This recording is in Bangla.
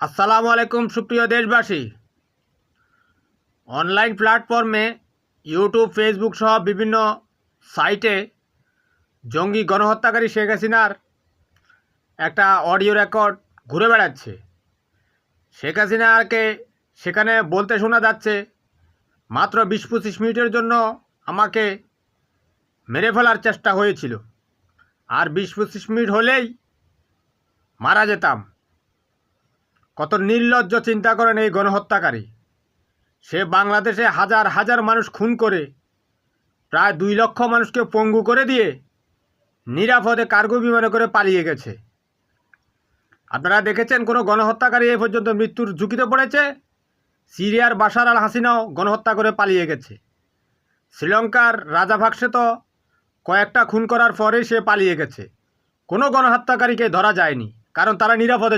আসসালামু আলাইকুম, সুপ্রিয় দেশবাসী। অনলাইন প্ল্যাটফর্মে, ইউটিউব, ফেসবুক সহ বিভিন্ন সাইটে জঙ্গি গণহত্যাকারী শেখ হাসিনার একটা অডিও রেকর্ড ঘুরে বেড়াচ্ছে। শেখ হাসিনাকে সেখানে বলতে শোনা যাচ্ছে, মাত্র বিশ পঁচিশ মিনিটের জন্য আমাকে মেরে ফেলার চেষ্টা হয়েছিল। আর বিশ পঁচিশ মিনিট হলেই মারা যেতাম। কত নির্লজ্জ চিন্তা করেন এই গণহত্যাকারী। সে বাংলাদেশে হাজার হাজার মানুষ খুন করে, প্রায় দুই লক্ষ মানুষকে পঙ্গু করে দিয়ে নিরাপদে কার্গো বিমানে করে পালিয়ে গেছে। আপনারা দেখেছেন কোনো গণহত্যাকারী এ পর্যন্ত মৃত্যুর ঝুঁকিতে পড়েছে? সিরিয়ার বাশার আল হাসিনাও গণহত্যা করে পালিয়ে গেছে। শ্রীলঙ্কার রাজাভাক্সে তো কয়েকটা খুন করার পরেই সে পালিয়ে গেছে। কোনো গণহত্যাকারীকে ধরা যায়নি, কারণ তারা নিরাপদে